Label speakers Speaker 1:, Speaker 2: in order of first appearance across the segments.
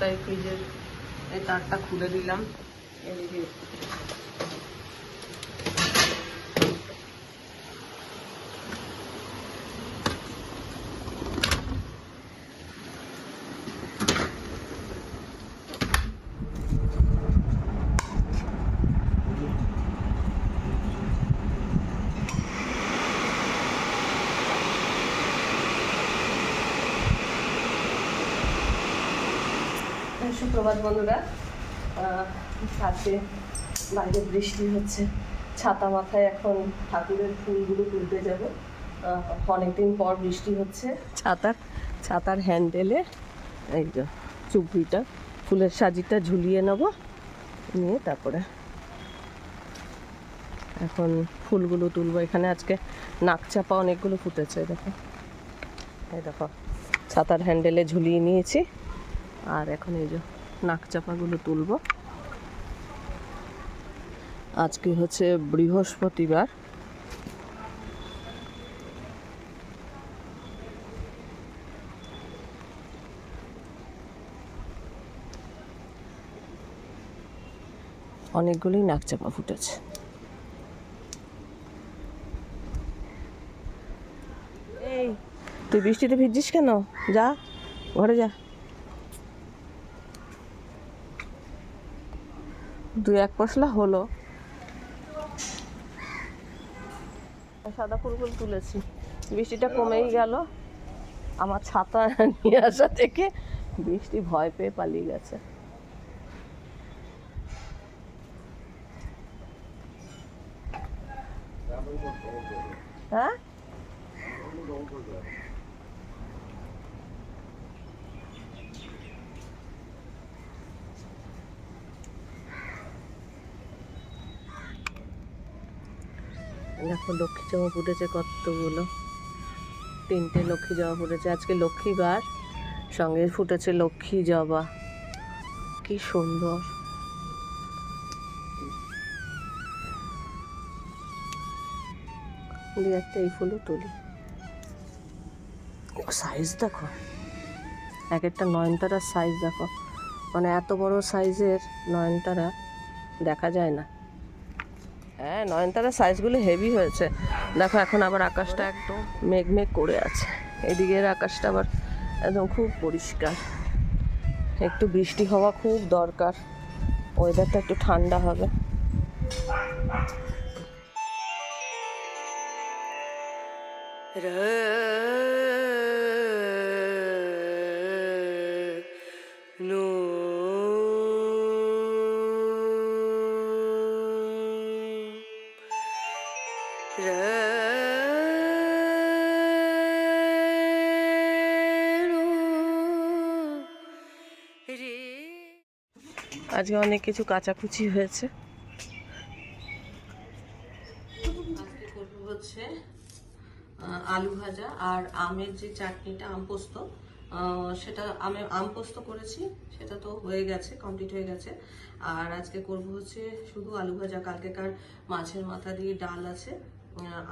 Speaker 1: তাই ফ্রিজের এই তারটা খুলে দিলাম। এদিকে সুপ্রভাত, বন্ধুরা। আজকে বাইরে বৃষ্টি হচ্ছে। ছাতা মাথায় এখন ঠাকুরের ফুলগুলো তুলতে যাব। অনেকদিন পর বৃষ্টি হচ্ছে। ছাতার ছাতার হ্যান্ডেলে এই যে চুপড়িটা, ফুলের সাজিটা ঝুলিয়ে নেব। নিয়ে তারপরে এখন ফুলগুলো তুলবো। এখানে আজকে নাকচাপা অনেকগুলো ফুটেছে, দেখো। এই দেখো, ছাতার হ্যান্ডেলে ঝুলিয়ে নিয়েছি। আর এখন এই যে নাক চাপাগুলো তুলব। আজকে হচ্ছে বৃহস্পতিবার। অনেকগুলোই নাক চাপা ফুটেছে। এই তুই বৃষ্টিতে ভিজছিস কেন? যা ঘরে যা। দু এক পশলা হলো। সাদা ফুল ফুল তুলেছি। বৃষ্টিটা কমেই গেল। আমার ছাতা নিয়ে আসা থেকে বৃষ্টি ভয় পেয়ে পালিয়ে গেছে। হ্যাঁ? দেখো লক্ষ্মী জমা ফুটেছে কতগুলো। তিনটে লক্ষ্মী জবা ফুটেছে আজকে লক্ষ্মীবার, সঙ্গে ফুটেছে লক্ষ্মী জবা কি সুন্দর। দিয়ে একটা এই ফুলও তুলি। সাইজ দেখো। এক একটা নয়নতারার সাইজ দেখো। মানে এত বড় সাইজের নয়নতারা দেখা যায় না। হ্যাঁ নয়নতারার সাইজগুলো হেভি হয়েছে। দেখো, এখন আবার আকাশটা একদম মেঘ মেঘ করে আছে। এদিকের আকাশটা আবার একদম খুব পরিষ্কার। একটু বৃষ্টি হওয়া খুব দরকার। ওয়েদারটা একটু ঠান্ডা হবে। আজকে অনেক কিছু কাচাকুচি হয়েছে। হচ্ছে আলু ভাজা আর আমের যে চাটনিটা, আম পোস্ত সেটা আমি আম পোস্ত করেছি, সেটা তো হয়ে গেছে কমপ্লিট হয়ে গেছে। আর আজকে করব হচ্ছে শুধু আলু ভাজা, কালকেকার মাছের মাথা দিয়ে ডাল আছে।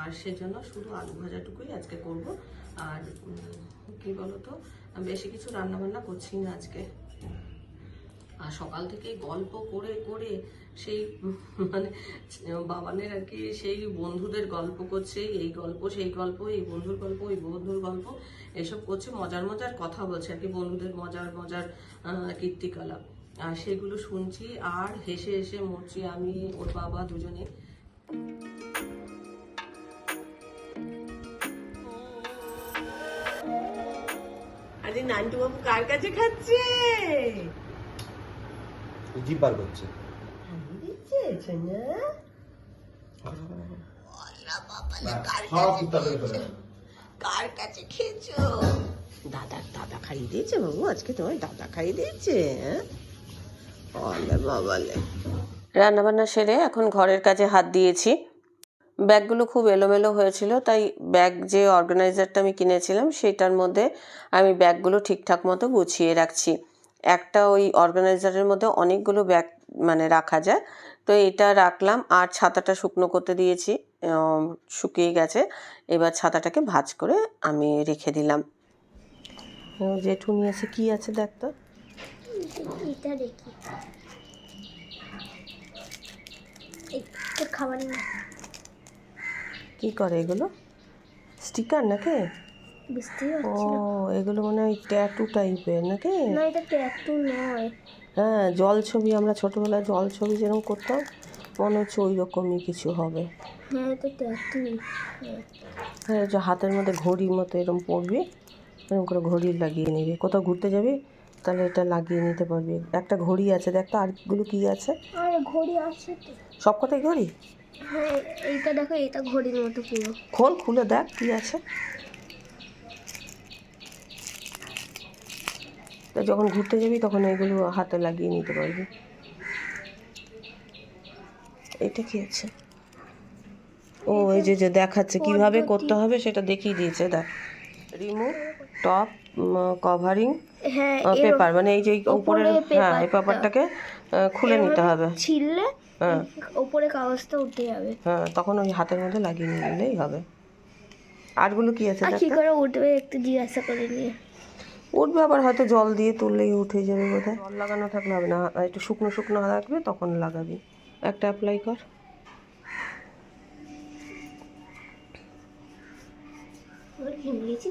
Speaker 1: আর সেজন্য শুধু আলু ভাজাটুকুই আজকে করব। আর কি বলতো? বেশি কিছু রান্না বান্না করছি না আজকে। আর সকাল থেকে গল্প করে করে সেই মানে বাবানের আর কি সেই বন্ধুদের গল্প করছে, এই গল্প, সেই গল্প, এই বন্ধুর গল্প, ওই বন্ধুর গল্প, এসব করছে, মজার মজার কথা বলছে আর কি বন্ধুদের মজার মজার কীর্তিকলাপ। আর সেগুলো শুনছি, আর হেসে হেসে মরছি আমি, ওর বাবা দুজনে আরে নান্টু বাবু কার কাছে খাচ্ছে
Speaker 2: জিভ বার করছে করে
Speaker 1: কাছে খেয়েছো? দাদা দাদা খাইয়ে দিয়েছে বাবু আজকে তোমার দাদা খাইয়ে দিয়েছে হ্যাঁ? বাবালে। রান্নাবান্না সেরে এখন ঘরের কাজে হাত দিয়েছি। ব্যাগগুলো খুব এলোমেলো হয়েছিল তাই ব্যাগ যে অর্গানাইজারটা আমি কিনেছিলাম সেটার মধ্যে আমি ব্যাগগুলো ঠিকঠাক মতো গুছিয়ে রাখছি। একটা ওই অর্গানাইজারের মধ্যে অনেকগুলো ব্যাগ মানে রাখা যায় তো এটা রাখলাম আর ছাতাটা শুকনো করতে দিয়েছি শুকিয়ে গেছে এবার ছাতাটাকে ভাঁজ করে আমি রেখে দিলাম। ও, জেঠু নিয়ে এসে কি আছে দেখ তো?
Speaker 3: এটা দেখি। খাবার
Speaker 1: কি করে এগুলো? স্টিকার নাকি? ও এগুলো মনে হয় ট্যাটু টাইপের নাকি?
Speaker 3: না এটা ট্যাটু নয়।
Speaker 1: হ্যাঁ জল ছবি আমরা ছোটোবেলায় জল ছবি যেরকম করতাম মনে হচ্ছে ওই রকমই কিছু হবে।
Speaker 3: হ্যাঁ এটা ট্যাটু হ্যাঁ
Speaker 1: যে হাতের মধ্যে ঘড়ির মতো এরকম পড়বি এরকম করে ঘড়ি লাগিয়ে নিবি। কোথাও ঘুরতে যাবি তাহলে এটা লাগিয়ে নিতে পারবি। একটা ঘড়ি আছে দেখ তো আরগুলো কী আছে।
Speaker 3: আর ঘড়ি আছে তো।
Speaker 1: সব কথাই ঘড়ি?
Speaker 3: হ্যাঁ এইটা দেখো এটা ঘড়ির মতো পুরো।
Speaker 1: খোল খুলে দেখ কী আছে। তো যখন ঘুরতে যাবি তখন এগুলো হাতে লাগিয়ে নিতে পারবি। এটা কি আছে? ও এই যে যে দেখাচ্ছে কীভাবে করতে হবে সেটা দেখিয়ে দিয়েছে দেখ। রিমুভ। টপ কভারিং
Speaker 3: হ্যাঁ
Speaker 1: পেপার মানে এই যে উপরের
Speaker 3: উপরে
Speaker 1: হ্যাঁ এই পেপারটাকে খুলে নিতে হবে।
Speaker 3: ছিললে
Speaker 1: হ্যাঁ।
Speaker 3: ওপরে কাগজটা উঠে যাবে।
Speaker 1: হ্যাঁ তখন ওই হাতের মধ্যে লাগিয়ে নিলেই হবে। আরগুলো কি আছে
Speaker 3: কি করে উঠবে একটু জিজ্ঞাসা করে নিয়ে।
Speaker 1: উঠবে আবার হয়তো জল দিয়ে তুললেই উঠে যাবে বোধহয়। জল লাগানো থাকলে হবে না। একটু শুকনো শুকনো রাখবে তখন লাগাবি। একটা অ্যাপ্লাই কর।
Speaker 3: তো?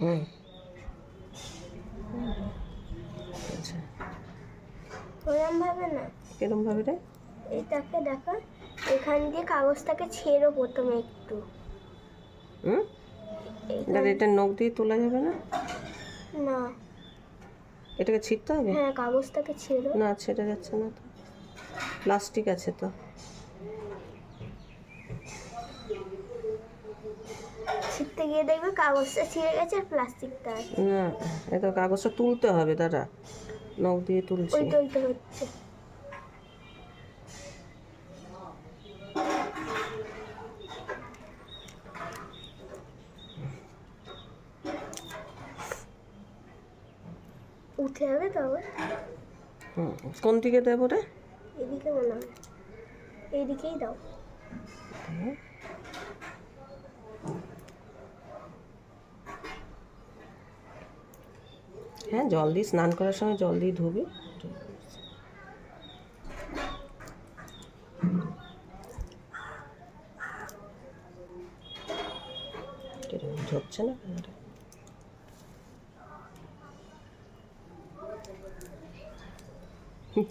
Speaker 1: হুম। আচ্ছা
Speaker 3: ওরম ভাবে না।
Speaker 1: কিরম ভাবে রে?
Speaker 3: এটাকে দেখো এখান দিয়ে কাগজটাকে ছেড়ো প্রথমে একটু।
Speaker 1: হুম?
Speaker 3: এইখান-
Speaker 1: এটা এটা নখ দিয়ে তোলা যাবে না?
Speaker 3: না।
Speaker 1: এটাকে ছিটতে হবে?
Speaker 3: হ্যাঁ কাগজটাকে ছেড়ো।
Speaker 1: না ছেড়ে যাচ্ছে না তো। প্লাস্টিক আছে তো।
Speaker 3: ছিঁড়তে গিয়ে দেখবে কাগজটা ছিঁড়ে গেছে আর প্লাস্টিকটা
Speaker 1: না এটা কাগজটা তুলতে হবে দাদা। নখ দিয়ে তুলছি।
Speaker 3: ওইটা ওইটা হচ্ছে। উঠে যাবে
Speaker 1: হুম কোন দিকে দেবো রে?
Speaker 3: এদিকে মনে হয়। এইদিকেই দাও।
Speaker 1: হ্যাঁ জল দিয়ে স্নান করার সময় জল দিয়ে ধুবি। ঝরছে না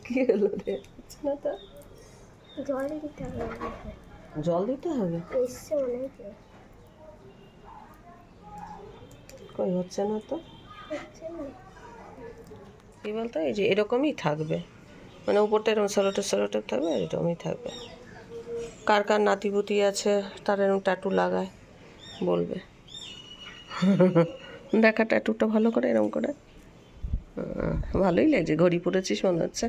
Speaker 1: কি হলো রে? না তো?
Speaker 3: জল দিতে হবে
Speaker 1: জল দিতে হবে। কই হচ্ছে না তো?
Speaker 3: হচ্ছে না।
Speaker 1: কি বলতো? এই যে এরকমই থাকবে। মানে উপরটা এরকম সলোটে সলোটে থাকবে আর এরকমই থাকবে। কার কার নাতিপুতি আছে তার এরকম ট্যাটু লাগায় বলবে। দেখা ট্যাটুটা ভালো করে এরকম করে। ভালোই লাগছে ঘড়ি পরেছিস মনে হচ্ছে।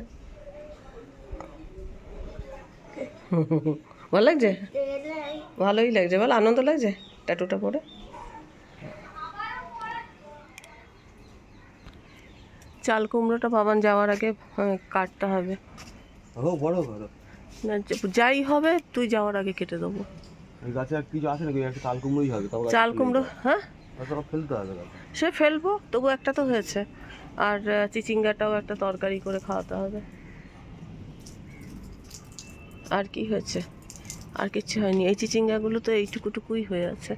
Speaker 1: ভালো লাগছে? ভালোই লাগছে বল আনন্দ লাগছে ট্যাটুটা পরে? চাল কুমড়োটা বাবান যাওয়ার আগে কাটতে হবে।
Speaker 2: ও বড় করো
Speaker 1: না যাই হবে তুই যাওয়ার আগে কেটে দেবো।
Speaker 2: এই গাছে আর কিছু আছে নাকি? একটা তাল কুমড়োই হবে
Speaker 1: চাল কুমড়ো হ্যাঁ?
Speaker 2: ফেলতে হবে
Speaker 1: সে ফেলব তবু একটা তো হয়েছে। আর চিচিঙ্গাটাও একটা তরকারি করে খাওয়াতে হবে। আর কি হয়েছে? আর কিচ্ছু হয়নি। এই চিচিঙ্গাগুলো তো এইটুকুটুকুই হয়ে আছে।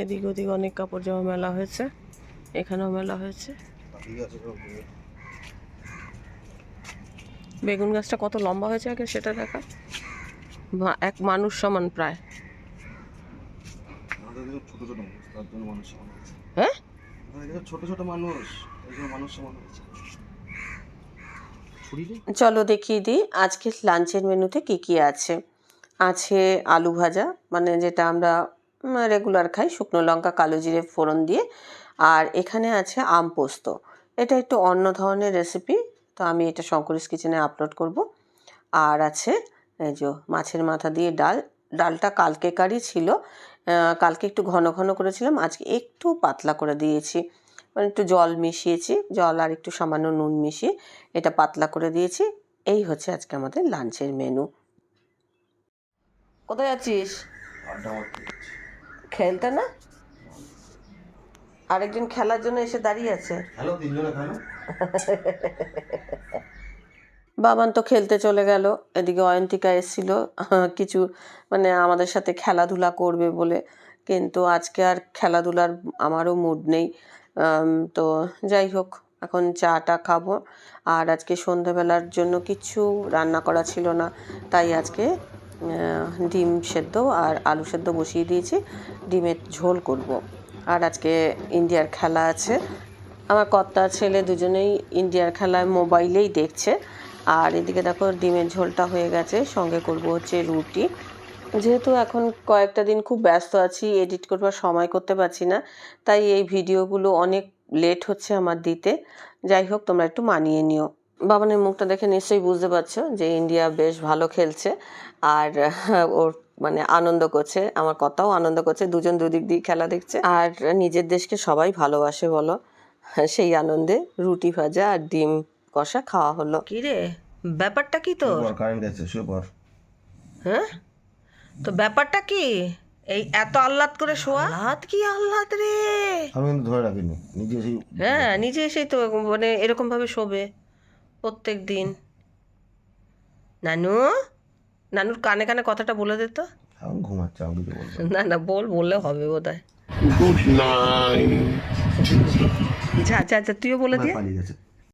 Speaker 1: এদিক ওদিক অনেক কাপড় জামা মেলা হয়েছে। এখানেও মেলা হয়েছে। বেগুন গাছটা কত লম্বা হয়েছে আগে সেটা দেখা। এক মানুষ সমান প্রায়।
Speaker 2: ছোট ছোট মানুষ তার জন্য মানুষ সমান
Speaker 1: হ্যাঁ?
Speaker 2: ছোট ছোট মানুষ মানুষ সমান হয়েছে।
Speaker 1: চলো দেখিয়ে দিই আজকে লাঞ্চের মেনুতে কি কি আছে। আছে আলু ভাজা মানে যেটা আমরা রেগুলার খাই শুকনো লঙ্কা, কালো জিরে ফোড়ন দিয়ে। আর এখানে আছে আম পোস্ত। এটা একটু অন্য ধরনের রেসিপি তো আমি এটা শঙ্করিস কিচেনে আপলোড করব। আর আছে, এই যে মাছের মাথা দিয়ে ডাল। ডালটা কালকে কালকেকারই ছিল কালকে একটু ঘন ঘন করেছিলাম, আজকে একটু পাতলা করে দিয়েছি। মানে একটু জল মিশিয়েছি, জল আর একটু সামান্য নুন মিশিয়ে এটা পাতলা করে দিয়েছি। এই হচ্ছে আজকে আমাদের লাঞ্চের মেনু কোথায় আছিস খেলতে না? আরেকজন খেলার জন্য এসে দাঁড়িয়ে আছে। বাবান তো খেলতে চলে গেল। এদিকে অয়ন্তিকা এসেছিল। কিছু মানে আমাদের সাথে খেলাধুলা করবে বলে। কিন্তু আজকে আর খেলাধুলার আমারও মুড নেই। তো যাই হোক এখন চাটা খাব। আর আজকে সন্ধেবেলার জন্য কিছু রান্না করা ছিল না। তাই আজকে ডিম সেদ্ধ আর আলু সেদ্ধ বসিয়ে দিয়েছি। ডিমের ঝোল করব। আর আজকে ইন্ডিয়ার খেলা আছে। আমার কর্তা ছেলে দুজনেই ইন্ডিয়ার খেলায় মোবাইলেই দেখছে। আর এদিকে দেখো ডিমের ঝোলটা হয়ে গেছে। সঙ্গে করব হচ্ছে রুটি। যেহেতু এখন কয়েকটা দিন খুব ব্যস্ত আছি, এডিট করবার সময় করতে পারছি না, তাই এই ভিডিওগুলো অনেক লেট হচ্ছে আমার দিতে। যাই হোক, তোমরা একটু মানিয়ে নিও। বাবানের মুখটা দেখে নিশ্চয়ই বুঝতে পারছ যে ইন্ডিয়া বেশ ভালো খেলছে আর ওর মানে আনন্দ করছে আমার কথাও আনন্দ করছে দুজন দুদিক দিয়ে খেলা দেখছে। আর নিজের দেশকে সবাই ভালোবাসে বলো সেই আনন্দে রুটি ভাজা আর ডিম কষা খাওয়া হলো। কি রে ব্যাপারটা কি তোর?
Speaker 2: কারেন্ট আছে শুয়ে
Speaker 1: হ্যাঁ? তো ব্যাপারটা কি? এই এত আহ্লাদ করে শোয়া? আহ্লাদ? কি আহ্লাদ রে?
Speaker 2: আমি কিন্তু ধরে রাখিনি নিজে সেই
Speaker 1: হ্যাঁ নিজে এসেই তো মানে এরকম ভাবে শোবে। প্রত্যেক দিন। নানু? নানুর কানে কানে কথাটা বলে দে তো।
Speaker 2: ঘুমাচ্ছে আমি
Speaker 1: না না বল বললে হবে বোধ হয়
Speaker 4: আচ্ছা আচ্ছা
Speaker 1: যা যা যা তুইও বলে দিয়ে